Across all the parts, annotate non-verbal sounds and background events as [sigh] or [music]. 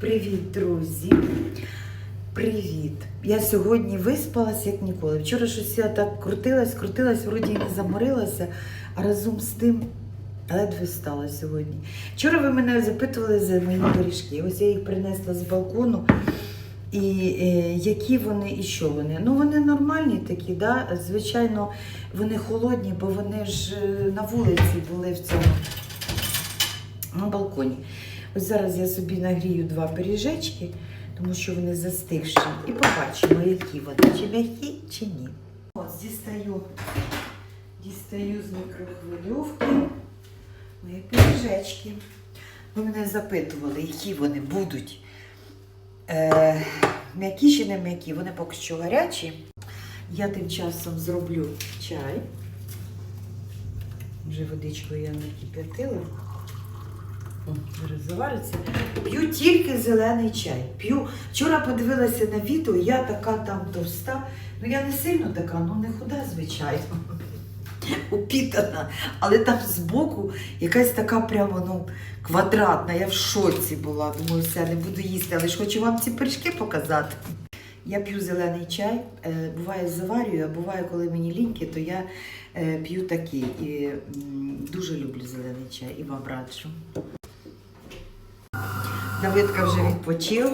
Привіт, друзі! Привіт! Я сьогодні виспалась як ніколи. Вчора щось я так крутилась, крутилась, вроді і не заморилася, а разом з тим ледве встала сьогодні. Вчора ви мене запитували за мої пиріжки. Ось я їх принесла з балкону. І е, які вони і що вони? Ну вони нормальні такі, да? звичайно, вони холодні, бо вони ж е, на вулиці були в цьому на балконі. Зараз я собі нагрію два пиріжечки, тому що вони застигші. І побачимо, які вони, чи м'які, чи ні. Ось дістаю, дістаю з мікрохвильовки мої пиріжечки. Ви мене запитували, які вони будуть. Е, м'які чи не м'які, вони поки що гарячі. Я тим часом зроблю чай. Вже водичку я не кип'ятила. Завариться. П'ю тільки зелений чай. П'ю. Вчора подивилася на відео, я така там товста. Ну я не сильно така, ну не худа, звичайно. [laughs] Упітана. Але там збоку якась така прямо ну, квадратна. Я в шоці була. Думаю, все, не буду їсти, але ж хочу вам ці пиріжки показати. Я п'ю зелений чай, е, буває заварюю, а буває, коли мені ліньки, то я е, п'ю такий. І дуже люблю зелений чай і вам раджу. Давидка вже відпочив.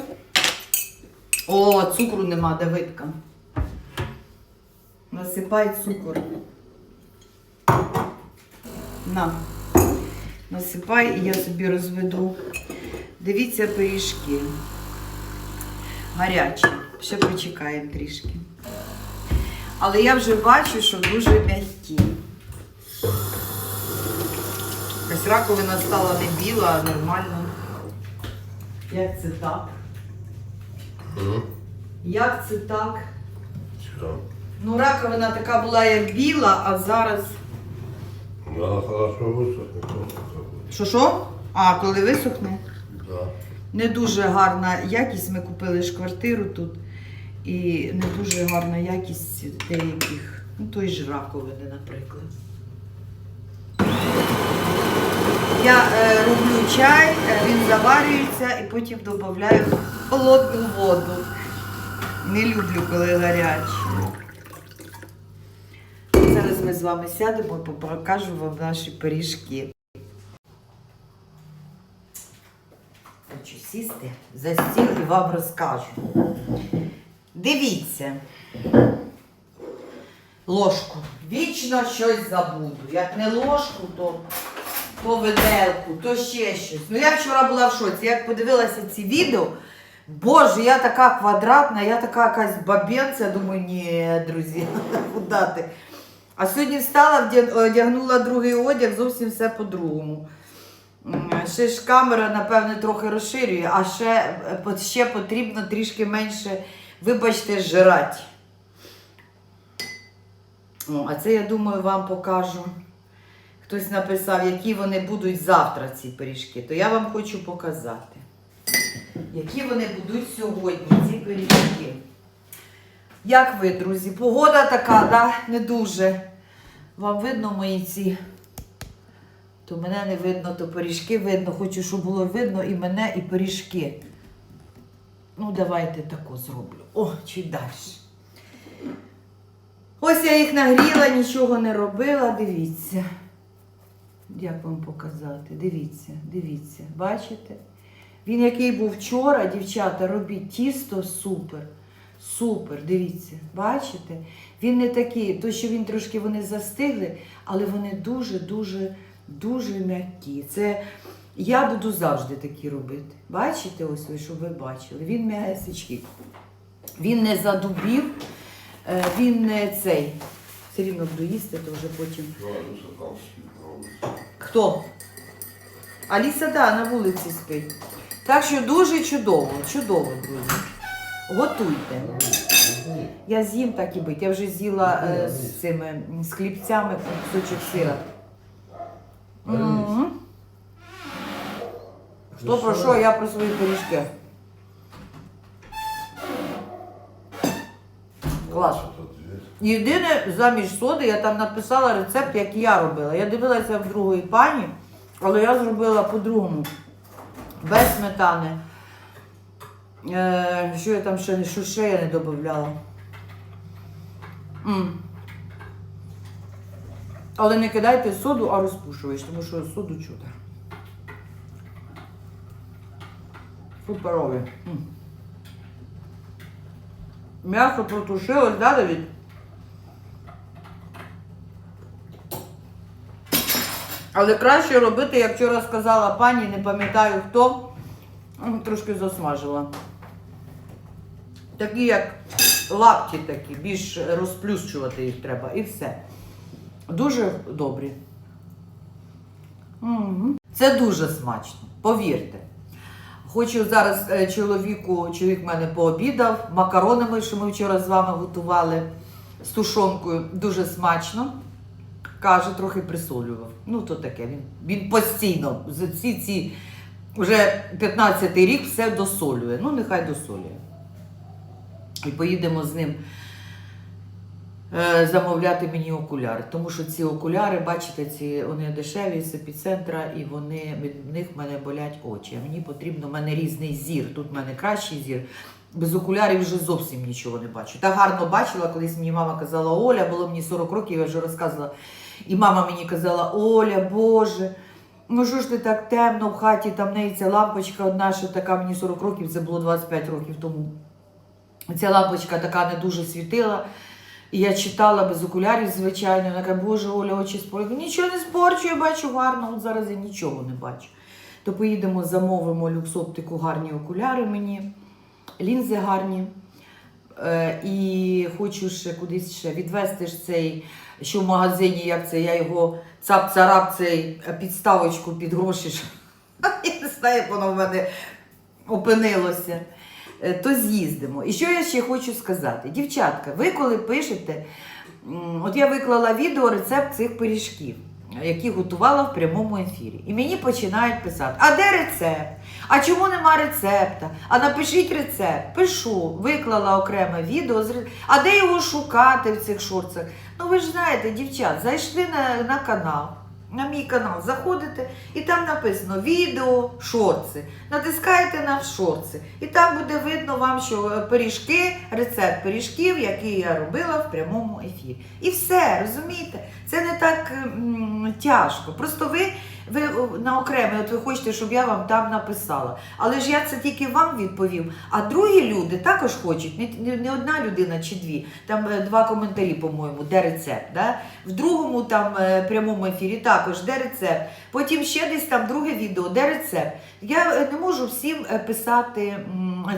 О, цукру нема, Давидка. Насипай цукор. На. Насипай і я собі розведу. Дивіться пиріжки. Гарячі. Ще почекаємо трішки. Але я вже бачу, що дуже м'які. Якась раковина стала не біла, а нормально. Як це так? Мгм. Як це так? Все. Ну, раковина така була як біла, а зараз. Надо хорошо просто Що що? А, коли висохне? Да. Не дуже гарна якість. Ми купили ж квартиру тут. І не дуже гарна якість деяких, ну той ж раковини, наприклад. Я е, роблю чай, е, він заварюється і потім додаю холодну воду. Не люблю, коли гаряче. Зараз ми з вами сядемо і покажу вам наші пиріжки. Хочу сісти за стіл і вам розкажу. Дивіться. Ложку. Вічно щось забуду. Як не ложку, то, то виделку, то ще щось. Ну я вчора була в шоці. Як подивилася ці відео, Боже, я така квадратна, я така якась бабенця. Думаю, ні, друзі, [laughs] куди ти? А сьогодні встала, одягнула другий одяг, зовсім все по-другому. Ще ж камера, напевне, трохи розширює, а ще, е, ще потрібно трішки менше, вибачте, жрати. О, а це, я думаю, вам покажу. Хтось написав, які вони будуть завтра, ці пиріжки. То я вам хочу показати, які вони будуть сьогодні, ці пиріжки. Як ви, друзі? Погода така, да? не дуже. Вам видно мої ці то мене не видно, то пиріжки видно. Хочу, щоб було видно і мене, і пиріжки. Ну, давайте тако зроблю. О, чуть далі. Ось я їх нагріла, нічого не робила. Дивіться. Як вам показати? Дивіться, дивіться, бачите? Він який був вчора, дівчата, робіть тісто супер. Супер, дивіться, бачите? Він не такий, то що він трошки вони застигли, але вони дуже-дуже дуже м'які. Це я буду завжди такі робити. Бачите, ось ви, щоб ви бачили. Він м'ясичкий. Він не задубів, е, він не цей. Все рівно буду то вже потім. Хто? Аліса, да, на вулиці спить. Так що дуже чудово, чудово, друзі. Готуйте. Я з'їм так і бить. Я вже з'їла е, з цими м, з хлібцями кусочок сира. Мгм. Хто про що, я про свої пиріжки. Клас. Єдине, замість соди я там написала рецепт, як я робила. Я дивилася в другої пані, але я зробила по-другому. Без сметани. Е, що я там ще не що ще я не додавала. Але не кидайте соду, а розпушувач, тому що соду чудо. Суперові. М'ясо протушилось, да, Давід? Але краще робити, як вчора сказала пані, не пам'ятаю хто, трошки засмажила. Такі як лапті такі, більш розплющувати їх треба і все. Дуже добрі. Це дуже смачно, повірте. Хочу зараз е, чоловіку, чоловік мене пообідав макаронами, що ми вчора з вами готували з тушонкою. Дуже смачно. Каже, трохи присолював. Ну, то таке. Він, він постійно за ці, ці вже 15-й рік все досолює. Ну, нехай досолює. І поїдемо з ним замовляти мені окуляри. Тому що ці окуляри, бачите, ці вони дешеві з епіцентра, і вони від них в мене болять очі. А мені потрібно, в мене різний зір. Тут в мене кращий зір. Без окулярів вже зовсім нічого не бачу. Так гарно бачила, колись мені мама казала, Оля, було мені 40 років, я вже розказувала. І мама мені казала, Оля, Боже, ну що ж ти так темно в хаті, там неї ця лампочка одна, що така мені 40 років, це було 25 років тому. Ця лампочка така не дуже світила. І я читала без окулярів, звичайно. Вона каже, Боже, Оля, очі спорю. Нічого не спорчу, я бачу гарно, от зараз я нічого не бачу. То поїдемо, замовимо люксоптику гарні окуляри мені, лінзи гарні. Е, і хочу ще кудись ще відвести ж цей, що в магазині, як це, я його цап-царап, цей е, підставочку під гроші. [laughs] Я не знаю, як воно в мене опинилося. Е, То з'їздимо. І що я ще хочу сказати? Дівчатка, ви коли пишете, от я виклала відео рецепт цих пиріжків, які готувала в прямому ефірі. І мені починають писати: а де рецепт? А чому нема рецепта? А напишіть рецепт. Пишу, виклала окреме відео. А де його шукати в цих шорцах? Ну ви ж знаєте, дівчат, зайшли на, на канал. На мій канал заходите, і там написано відео, шорти. Натискаєте на шорти. І там буде видно вам, що е, пиріжки, рецепт пиріжків, який я робила в прямому ефірі. І все, розумієте? Це не так м, тяжко. Просто ви, ви на окреме, от ви хочете, щоб я вам там написала. Але ж я це тільки вам відповім. А другі люди також хочуть, не, не, одна людина чи дві. Там е, два коментарі, по-моєму, де рецепт. Да? В другому там е, прямому ефірі також де рецепт. Потім ще десь там друге відео, де рецепт. Я е, не можу всім е, писати,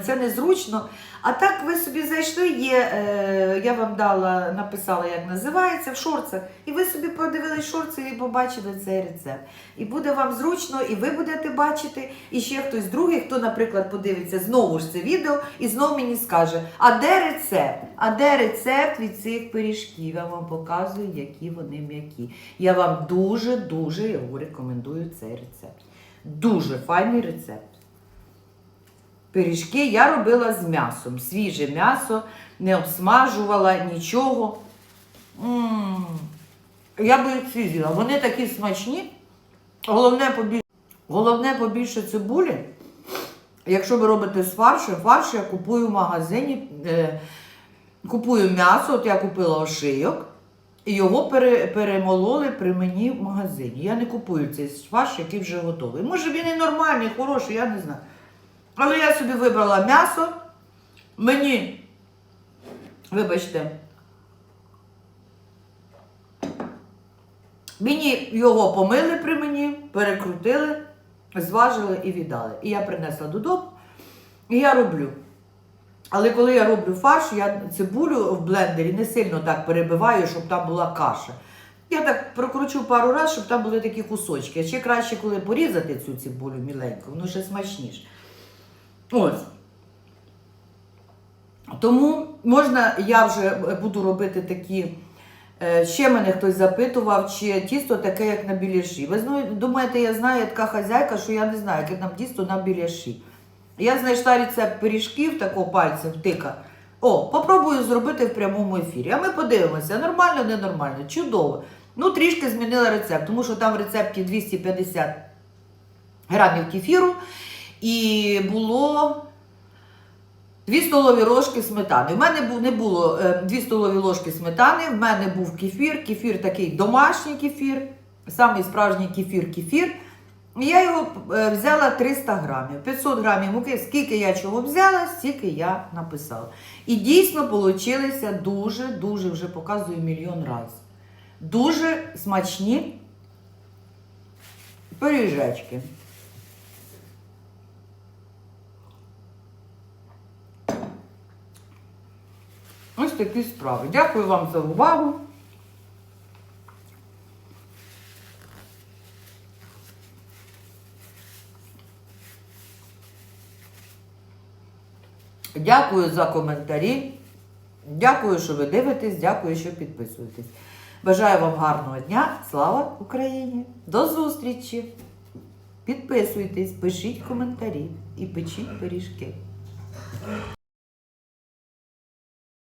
це незручно. А так ви собі зайшли, є, е, я вам дала, написала, як називається, в шорцах, і ви собі подивились шорти і побачили цей рецепт. І буде вам зручно, і ви будете бачити, і ще хтось другий, хто, наприклад, подивиться знову ж це відео і знову мені скаже: а де рецепт? А де рецепт від цих пиріжків? Я вам показую, які вони м'які. Я вам дуже-дуже його рекомендую цей рецепт. Дуже файний рецепт. Пиріжки я робила з м'ясом. Свіже м'ясо, не обсмажувала нічого. м Я би їх з'їла. Вони такі смачні. Головне побільше, головне побільше цибулі. Якщо ви робите з фаршу, фарш я купую в магазині, е, купую м'ясо, от я купила ошийок, і його пере, перемололи при мені в магазині. Я не купую цей фарш, який вже готовий. Може він і нормальний, хороший, я не знаю. Але я собі вибрала м'ясо. Мені, вибачте, мені його помили при мені, перекрутили, зважили і віддали. І я принесла додому, і я роблю. Але коли я роблю фарш, я цибулю в блендері не сильно так перебиваю, щоб там була каша. Я так прокручу пару разів, щоб там були такі кусочки. А ще краще, коли порізати цю цибулю міленько, воно ще смачніше. Ось. Тому можна, я вже буду робити такі. Е, Ще мене хтось запитував, чи тісто таке, як на біляші. Ви думаєте, я знаю, я така хазяйка, що я не знаю, яке там тісто на біляші. Я знайшла рецепт пиріжків, такого пальцем втика. О, попробую зробити в прямому ефірі. А ми подивимося, нормально, ненормально, чудово. Ну, трішки змінила рецепт, тому що там в рецепті 250 грамів кефіру. І було 2 столові ложки сметани. У мене не було 2 столові ложки сметани, в мене був кефір, кефір такий домашній кефір, самий справжній кефір-кефір. Я його е, взяла 300 грамів, 500 грамів муки. Скільки я чого взяла, стільки я написала. І дійсно получилися дуже, дуже, вже показую мільйон разів. Дуже смачні пиріжечки. Такі справи. Дякую вам за увагу. Дякую за коментарі. Дякую, що ви дивитесь, дякую, що підписуєтесь. Бажаю вам гарного дня. Слава Україні! До зустрічі! Підписуйтесь, пишіть коментарі і печіть пиріжки.